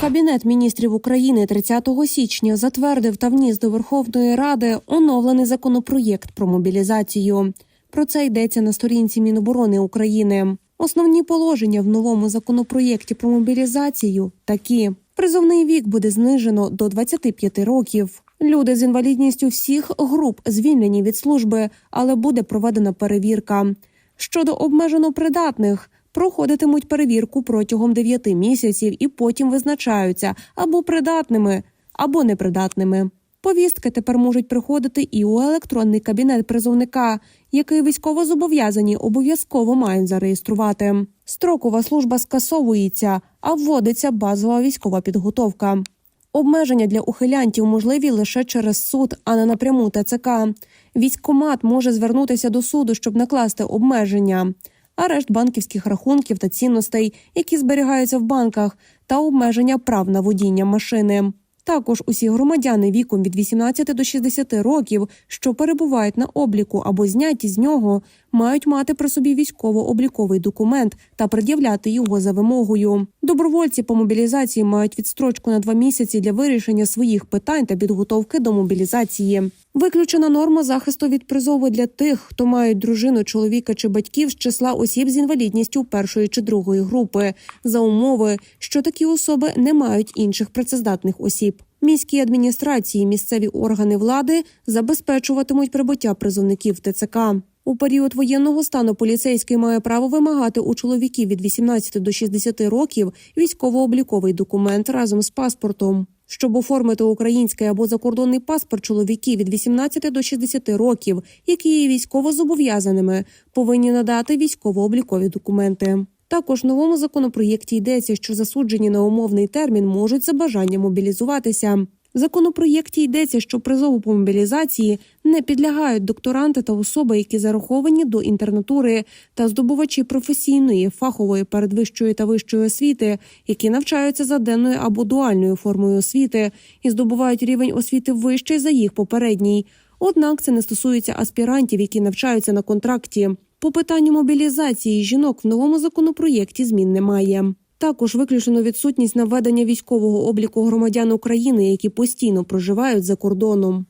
Кабінет міністрів України 30 січня затвердив та вніс до Верховної Ради оновлений законопроєкт про мобілізацію. Про це йдеться на сторінці Міноборони України. Основні положення в новому законопроєкті про мобілізацію такі: призовний вік буде знижено до 25 років. Люди з інвалідністю всіх груп звільнені від служби, але буде проведена перевірка. Щодо обмежено придатних, проходитимуть перевірку протягом 9 місяців і потім визначаються або придатними, або непридатними. Повістки тепер можуть приходити і у електронний кабінет призовника, який військовозобов'язані обов'язково мають зареєструвати. Строкова служба скасовується, а вводиться базова військова підготовка. Обмеження для ухилянтів можливі лише через суд, а не напряму ТЦК. Військкомат може звернутися до суду, щоб накласти обмеження, арешт банківських рахунків та цінностей, які зберігаються в банках, та обмеження прав на водіння машини. Також усі громадяни віком від 18 до 60 років, що перебувають на обліку або зняті з нього, мають мати при собі військово-обліковий документ та пред'являти його за вимогою. Добровольці по мобілізації мають відстрочку на два місяці для вирішення своїх питань та підготовки до мобілізації. Виключена норма захисту від призову для тих, хто мають дружину, чоловіка чи батьків з числа осіб з інвалідністю першої чи другої групи, за умови, що такі особи не мають інших працездатних осіб. Міські адміністрації, місцеві органи влади забезпечуватимуть прибуття призовників ТЦК. У період воєнного стану поліцейський має право вимагати у чоловіків від 18 до 60 років військово-обліковий документ разом з паспортом. Щоб оформити український або закордонний паспорт, чоловіки від 18 до 60 років, які є військово зобов'язаними, повинні надати військово-облікові документи. Також в новому законопроєкті йдеться, що засуджені на умовний термін можуть за бажанням мобілізуватися. В законопроєкті йдеться, що призову по мобілізації не підлягають докторанти та особи, які зараховані до інтернатури та здобувачі професійної, фахової, передвищої та вищої освіти, які навчаються за денною або дуальною формою освіти і здобувають рівень освіти вищий за їх попередній. Однак це не стосується аспірантів, які навчаються на контракті. По питанню мобілізації жінок в новому законопроєкті змін немає. Також виключено відсутність наведення військового обліку громадян України, які постійно проживають за кордоном.